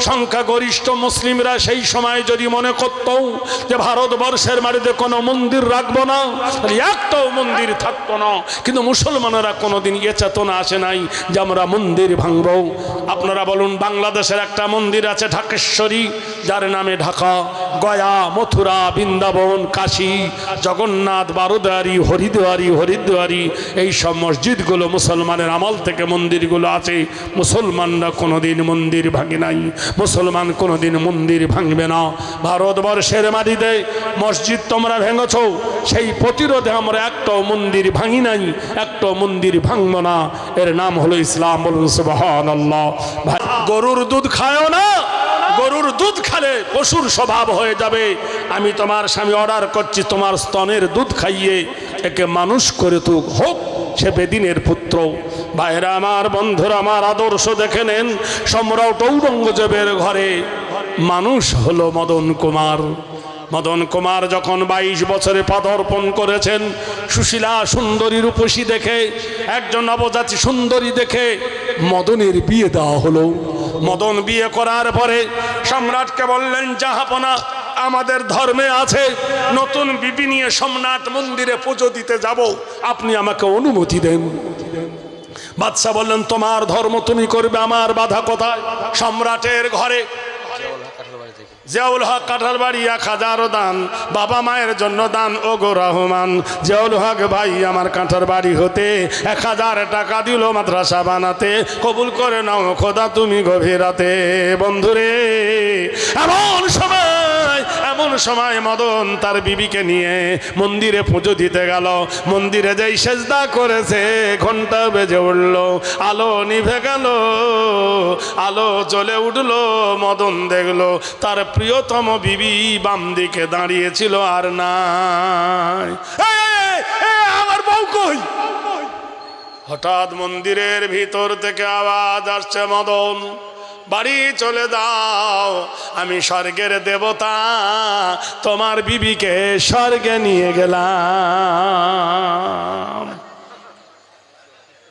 সংখ্যাগরিষ্ঠ মুসলিমরা সেই সময় যদি মনে করত যে ভারতবর্ষের মাটিতে কোনো মন্দির রাখব না একটাও মন্দির থাকতো না। কিন্তু মুসলমানেরা কোনোদিন এ চেতনা আসে নাই যে আমরা মন্দির ভাঙব। আপনারা বলুন, বাংলাদেশের একটা মন্দির আছে ঢাকেশ্বরী, যার নামে ঢাকা, গয়া, মথুরা, বৃন্দাবন, কাশী, জগন্নাথ বারোদারি হরিদ্বারি হরিদ্বারি এই সব মসজিদগুলো মুসলমানের আমল থেকে মন্দিরগুলো আছে। মুসলমানরা কোনোদিন মন্দির ভাঙে নাই। মুসলমান কোনোদিন মন্দির ভাঙবে না। ভারতবর্ষের মাটিতে মসজিদ তোমরা ভেঙেছ, সেই প্রতিরোধে আমরা একটাও মন্দির ভাঙি নাই একটাও মন্দির ভাঙব না। এর নাম হলো ইসলাম বলুন সুবহান আল্লাহ গরুর দুধ খায়ও না, গরুর দুধ খালে পশুর স্বভাব হয়ে যাবে। আমি তোমার স্বামী অর্ডার করছি, তোমার স্তনের দুধ খাইয়ে একে মানুষ করে তো হোক। সে বেদিনের পুত্র। ভাইরা আমার, বন্ধুরা আমার, আদর্শ দেখে নেন, সম্রাট ঔরঙ্গজেবের ঘরে। মানুষ হলো মদন কুমার। মদন কুমার যখন বাইশ বছরে পদার্পণ করেছেন, সুশীলা সুন্দরী রূপসী দেখে, একজন নবজাতি সুন্দরী দেখে মদনের বিয়ে দেওয়া হলো। মদন বিয়ে করার পরে সম্রাটকে বললেন জাহাপনা আমাদের ধর্মে আছে, নতুন বিবি নিয়ে সোমনাথ মন্দিরে পুজো দিতে যাব। আপনি আমাকে অনুমতি দেন। বাদশাহ বললেন, তোমার ধর্ম তুমি করবে, আমার বাধা কোথায়? সম্রাটের ঘরে, জিয়াউল হক কাঁঠাল বাড়ি, এক হাজার দান, বাবা মায়ের জন্য দান। ও গো রহমান, জিয়াউল হক ভাই, আমার কাঁঠার বাড়ি হতে এক হাজার টাকা দিল মাদ্রাসা বানাতে। কবুল করে নাও খোদা, তুমি গভীরাতে বন্ধুরে, এমন সময় এমন সময় মদন তার বিবিকে নিয়ে মন্দিরে পুজো দিতে গেল। মন্দিরে যেই সেজদা করেছে ঘণ্টা বেজে উঠল, আলো নিভে গেল, আলো জ্বলে উঠল, মদন দেখল তার প্রিয়তম বিবি বাম দিকে দাঁড়িয়েছিল আর নাই। আমার বউ কই? হঠাৎ মন্দিরের ভিতর থেকে আওয়াজ আসছে মদন। বাড়ি চলে দাও আমি স্বর্গের দেবতা, তোমার বিবিকে স্বর্গে নিয়ে গেলাম।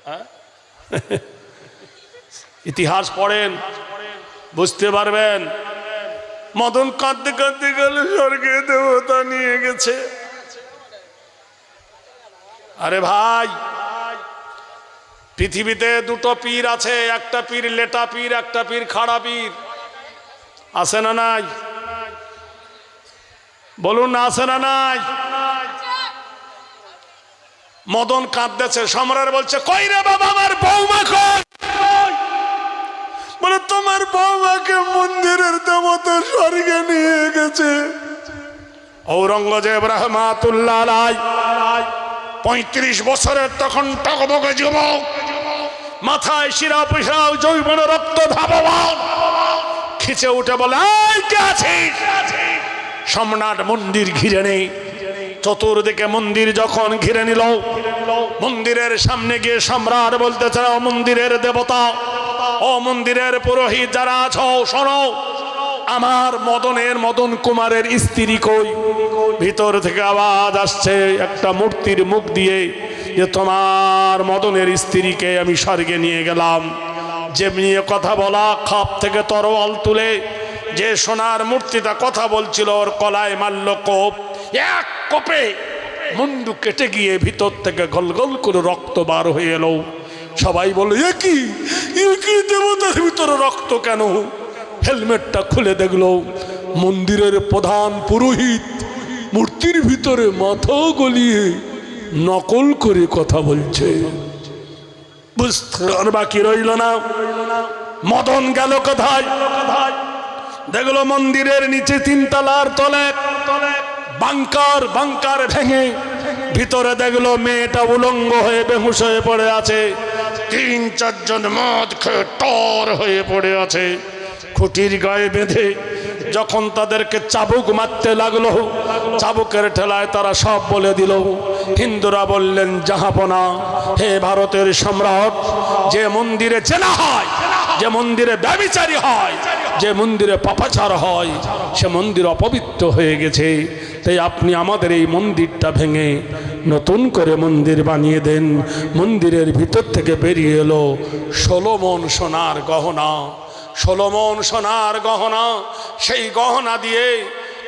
হ্যাঁ? ইতিহাস পড়েন, বুঝতে পারবেন। মদন কাঁদতে কাঁদতে গেলে, স্বর্গে দেবতা নিয়ে গেছে। আরে ভাই পৃথিবীতে দুটো পীর আছে, একটা পীর লেটা পীর, একটা পীর খাড়া পীর। আছে না নাই? বলুন না, আছে না নাই? মদন কাঁদতেছে, সম্রাট বলছে, কই রে বাবা, আমার বৌমা কই? বলে, তোমার বৌমাকে মন্দিরের দেবতা স্বর্গে নিয়ে গেছে। ঔরঙ্গজেব রহমাতুল্লাহ পঁয়ত্রিশ বছরের তখন টকবকে যুবক মাথায় শিরা পিসাও জৈবন রক্ত ধাবমান। খিচে উঠে বলে, "এই, কে আছিস? সম্রাট মন্দির ঘিরে নেই। চতুর্দিকে মন্দির যখন ঘিরে নিল, মন্দিরের সামনে গিয়ে সম্রাট বলতে চাও মন্দিরের দেবতা, ও মন্দিরের পুরোহিত যারা আছো, শোনো, আমার মদনের মদন কুমারের স্ত্রী কই? ভিতর থেকে আওয়াজ আসছে, একটা মূর্তির মুখ দিয়ে যে তোমার মদনের স্ত্রীকে আমি স্বর্গে নিয়ে গেলাম। যে নিয়ে কথা বলা, খাপ থেকে তরোয়াল তুলে যে সোনার মূর্তিটা কথা বলছিল, ওর কলায় মারল কোপ। এক কোপে মুন্ডু কেটে গিয়ে ভিতর থেকে গল গল করে রক্ত বার হয়ে এলো। সবাই বলে এ কি? এ কি দেবতার ভিতরে রক্ত কেন? হেলমেটটা খুলে দেখল, মন্দিরের প্রধান পুরোহিত মূর্তির ভিতরে মাথা গলিয়ে নকল করে কথা বলছে। বুঝতে বাকি রইল না। মদন গেল কোথায়? দেখল মন্দিরের নিচে তিনতলার তলে বাংকার বাংকার ভেঙে ভিতরে দেখল মেয়েটা উলঙ্গ হয়ে বেহুশ হয়ে পড়ে আছে। তিন, চারজন মদ খেয়ে টর হয়ে পড়ে আছে। খুঁটির গায়ে বেঁধে যখন তাদেরকে চাবুক মারতে লাগল, চাবুকের ঠেলায় তারা সব বলে দিল, হিন্দুরা বললেন, জাহাপনা, হে ভারতের সম্রাট, যে মন্দিরে চেনা হয়, যে মন্দিরে ব্যবিচারী হয়, যে মন্দিরে পাপাচার হয়, সে মন্দির অপবিত্র হয়ে গেছে। তাই আপনি আমাদের এই মন্দিরটা ভেঙে নতুন করে মন্দির বানিয়ে দেন। মন্দিরের ভিতর থেকে বেরিয়ে এলো ষোলো মন সোনার গহনা। ষোলমন সোনার গহনা সেই গহনা দিয়ে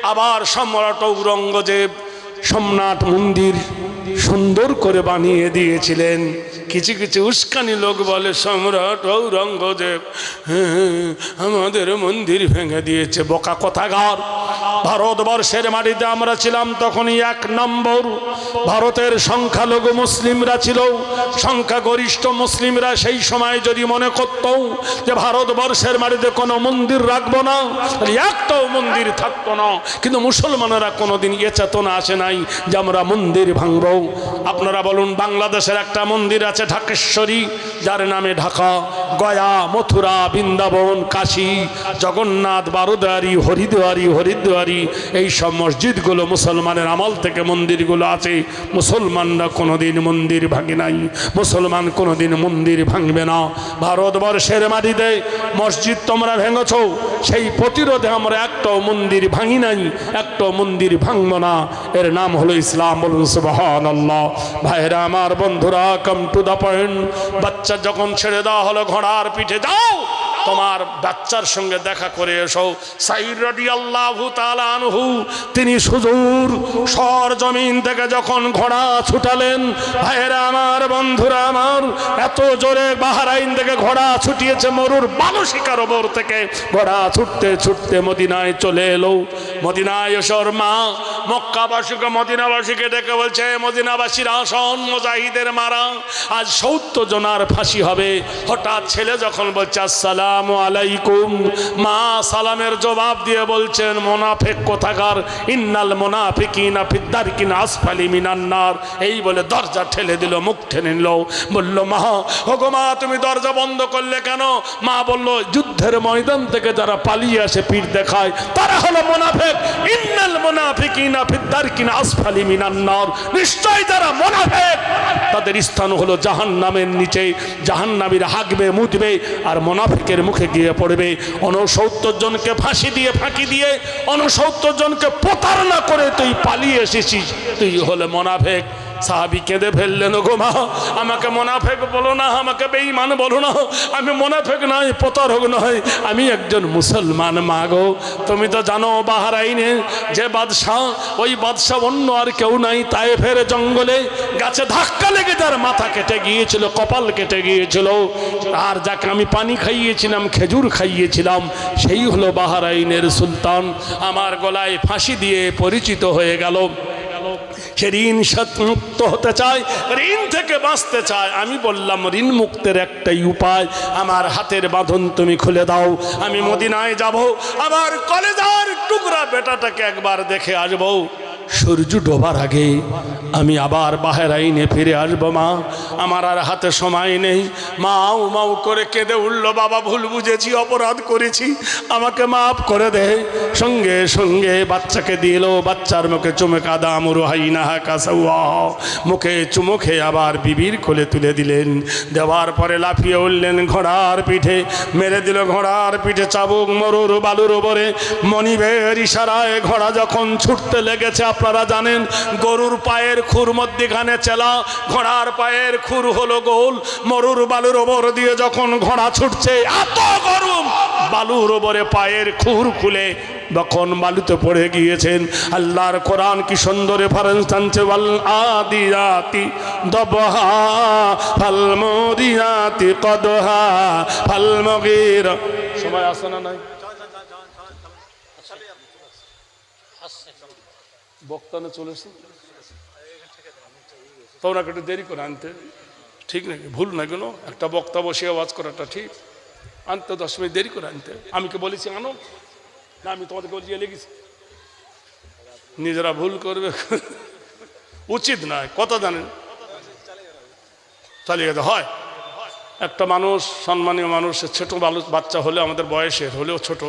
আবার সম্রাট ঔরঙ্গজেব সোমনাথ মন্দির সুন্দর করে বানিয়ে দিয়েছিলেন। কিছু কিছু উস্কানি লোক বলে সম্রাট ঔরঙ্গজেব হ্যাঁ, আমাদের মন্দির ভেঙে দিয়েছে বোকা কথাগার ভারতবর্ষের মাটিতে আমরা ছিলাম তখনই এক নম্বর। ভারতের সংখ্যালঘু মুসলিমরা ছিল সংখ্যাগরিষ্ঠ মুসলিমরা সেই সময় যদি মনে করত যে ভারতবর্ষের মাটিতে কোনো মন্দির রাখব না একটাও মন্দির থাকতো না। কিন্তু মুসলমানেরা কোনোদিন এ চেতনা আসে নাই যে আমরা মন্দির ভাঙব। আপনারা বলুন, বাংলাদেশের একটা মন্দির আছে ঢাকেশ্বরী, যার নামে ঢাকা, গয়া, মথুরা, বৃন্দাবন, কাশী, জগন্নাথ বারোদারি হরিদ্বারি হরিদ্বারি, এই সব মসজিদগুলো মুসলমানের আমল থেকে মন্দিরগুলো আছে। মুসলমানরা কোনোদিন মন্দির ভাঙে নাই। মুসলমান কোনোদিন মন্দির ভাঙবে না। ভারতবর্ষের মাটিতে মসজিদ তোমরা ভেঙেছ, সেই প্রতিরোধে আমরা একটাও মন্দির ভাঙি নাই, একটাও মন্দির ভাঙবো না। এর নাম হলো ইসলাম। বলুন সুবাহান ভাইরা আমার বন্ধুরা কাম টু দ্য পয়েন্ট বাচ্চা যখন ছেড়ে দেওয়া হলো, ঘোড়ার পিঠে, যাও! তোমার বাচ্চার সঙ্গে দেখা করে এসো। সাইর রডি আল্লাহ আনহু, তিনি সুদূর সর জমিন থেকে যখন ঘোড়া ছুটালেন, ভাইয়েরা আমার, বন্ধুরা আমার, এত জোরে বাহারাইন থেকে ঘোড়া ছুটিয়েছে মরুর বালুশিকার ওপর থেকে। ঘোড়া ছুটতে ছুটতে মদিনায় চলে এলো। মদিনায় এসর মা মক্কাবাসীকে, মদিনাবাসীকে ডেকে বলছে মদিনাবাসীর আসন, মুজাহিদের মারা, আজ সত্তর জনার ফাঁসি হবে। হঠাৎ ছেলে যখন বলছে, আসসালামু আলাইকুম। মা সালামের জবাব দিয়ে বলছেন, মোনাফেক কোথাকার? ইন্নাল মোনাফিকিনা ফিদ্দারকিন আসফালি মিনান্নার এই বলে দরজা ঠেলে দিল, মুখ ঠেলে নিল। বলল, মা, ওগো তুমি দরজা বন্ধ করলে কেন? মা বলল, যুদ্ধের ময়দান থেকে যারা পালিয়ে আসে পীর দেখায়, তারা হলো মোনাফেক। ইন্নাল মোনাফিকিনা ফিদ্দারকিন আসফালি মিনান্নার নিশ্চয় যারা মোনাফেক, তাদের স্থান হলো জাহান নামের নিচে। জাহান নামীর হাঁকবে মুদবে আর মোনাফিকের মুখে গিয়ে পড়বে। অনসত্তর জনকে ফাঁসি দিয়ে, ফাঁকি দিয়ে, অনসত্তর জনকে প্রতারণা করে তুই পালিয়ে এসেছিস। তুই হলে মোনাফেক। সাহাবি কেঁদে ফেললেন গো মা, আমাকে মোনাফেক বলো না, আমাকে বেঈমান বলো না। আমি মোনাফেক নয় প্রতারক নয় আমি একজন মুসলমান মা গো। তুমি তো জানো বাহারাইনে যে বাদশাহ, ওই বাদশাহ অন্য আর কেউ নাই। তাই ফের জঙ্গলে গাছে ধাক্কা লেগে যার মাথা কেটে গিয়েছিল, কপাল কেটে গিয়েছিল। আর যাকে আমি পানি খাইয়েছিলাম, খেজুর খাইয়েছিলাম, সেই হলো বাহারাইনের সুলতান। আমার গলায় ফাঁসি দিয়ে পরিচিত হয়ে গেল। সে ঋণ মুক্ত হতে চায়, ঋণ থেকে বাঁচতে চায়। আমি বললাম, ঋণ মুক্তের একটাই উপায়, আমার হাতের বাঁধন তুমি খুলে দাও, আমি মদিনায় যাব আমার কলেজার টুকরা বেটাটাকে একবার দেখে আসব। সূর্য ডোবার আগে আমি আবার বাহেরাইনে ফিরে আসব, মা। আমার আর হাতে সময় নেই। মাও মাও করে কেঁদে উঠল, বাবা, ভুল বুঝেছি, অপরাধ করেছি। আমাকে মাফ করে দে। সঙ্গে সঙ্গে বাচ্চাকে দিল, বাচ্চার মুখে চুমে কাদা মুরু হাইনা কাসাউয়া মুখে চুমুখে আবার বিবির কোলে তুলে দিলেন। দেওয়ার পরে লাফিয়ে উঠলেন ঘোড়ার পিঠে। মেরে দিল ঘোড়ার পিঠে চাবুক, মরুর বালুর ওপরে মনিবের ইশারায় ঘোড়া যখন ছুটতে লেগেছে আপনারা জানেন, গরুর পায়ের খুর মধ্যিখানে চেলা, ঘোড়ার পায়ের খুর হলো গোল। মরুর বালুর ওপর দিয়ে যখন ঘোড়া ছুটছে, এত গরম! বালুর ওপরে পায়ের খুর খুলে তখন বালুতে পড়ে গিয়েছেন, আল্লাহর কোরআন কি সুন্দর রেফারেন্স টানছে আদিয়াতি দবহা, ফাল মদিয়াতি কদহা, ফাল মগির। সময় আসে না নাই? বক্তানে চলে চলেছে তোমরা একটু দেরি করে আনতে। ঠিক নাকি? ভুল না কেন? একটা বক্তা বসে আওয়াজ করাটা ঠিক। আনতে দশ মিনিট দেরি করে আনতে। আমি কি বলেছি, আনো? না, আমি তোমাদেরকে বলছি লেগেছি নিজেরা ভুল করবে। উচিত নয়, কথা জানেন। চালিয়ে গেছে হয়। একটা মানুষ, সম্মানীয় মানুষ ছোট বাচ্চা হলে আমাদের বয়সের, হলেও ছোট।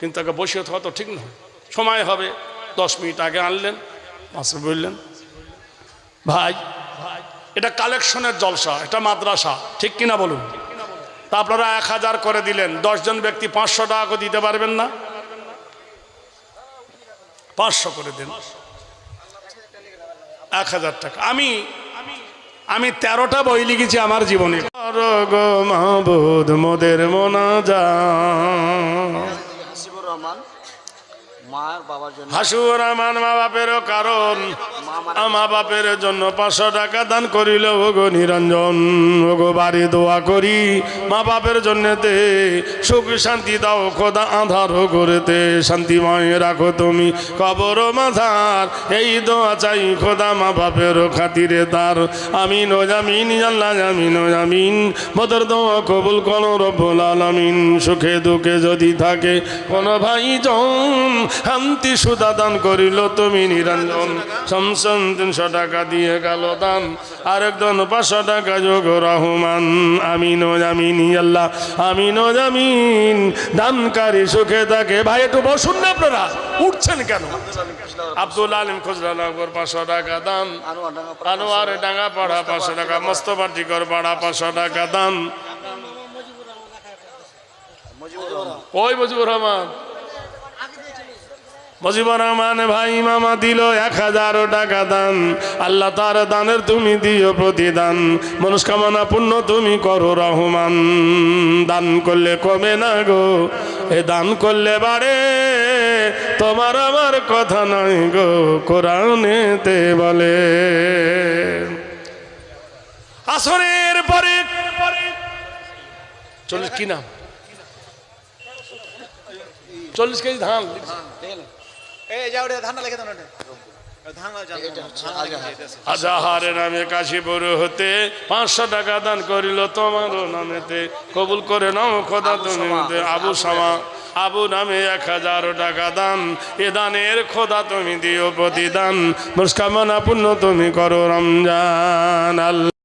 কিন্তু তাকে বসিয়ে থাকা তো ঠিক নয়। সময় হবে। দশ মিনিট আগে আনলেন মাস্টার বললেন, ভাই, এটা কালেকশনের জলসা, এটা মাদ্রাসা, ঠিক কিনা বলুন? তা আপনারা এক হাজার করে দিলেন, দশজন ব্যক্তি পাঁচশো টাকা দিতে পারবেন না? পাঁচশো করে দিন। এক হাজার টাকা। আমি আমি তেরোটা বই লিখেছি আমার জীবনে। মোদের মোনা যা হাসিবুর রহমান মার বাবার জন্য হাসুর রহমান মা বাপেরও কারণ। আমা বাপের জন্য পাঁচশো টাকা দান করিল ওগো নিরঞ্জন ওগো বাড়ি দোয়া করি। মা বাপের জন্যতে সুখ শান্তি দাও খোদা আধার করেতে। শান্তিময় রাখো তুমি কবর মাথার। এই দোয়া চাই খোদা মা বাপের খাতিরে তার। আমিন ও জামিন আল্লাহ জামিন ও জামিন। বদর দোয়া কবুল কোন রব্বুল আলামিন। সুখে দুঃখে যদি থাকে কোন ভাই জন শান্তি সুদা দান করিল তুমি নিরঞ্জন। সমসন তিনশো টাকা দিয়ে গেল দান। আরেকজন পাঁচশো টাকা যোগ রহমান। আমিন ও জামিন আল্লাহ। আমিন ও জামিন দানকারী সুখে থাকে। ভাই, একটু বসুন না আপনারা। উঠছেন কেন? আব্দুল আলিম খুচরা নগর পাঁচশো টাকা দান। আনোয়ার ডাঙ্গা পাড়া পাঁচশো টাকা। মোস্তফার টিকর পাড়া পাঁচশো টাকা দান। ওই মুজিবুর রহমান? মুজিবুর ভাই মামা দিল এক হাজার টাকা দান। আল্লাহ তার দানের তুমি দিও প্রতিদান। মনস্কামনা পূর্ণ তুমি করো রহমান। দান করলে কমে না গো, এ দান করলে বাড়ে। তোমার আমার কথা নয় গো, কোরআনেতে বলে। আসরের পরে চল্লিশ, কি নাম? চল্লিশ কেজি ধান। এই যাও রে ধান লেগে দাও না ধান এটা হচ্ছে আজাহার আজাহারের নামে কাশীপুর হতে পাঁচশো টাকা দান করিল তোমারও নামেতে। কবুল করে নাও খোদা তুমি আবু সামা। আবু নামে এক হাজার টাকা দান। এ দানের খোদা তুমি দিও প্রতিদান। মুস্কামনা পূর্ণ তুমি করো রমজান আল্লাহ।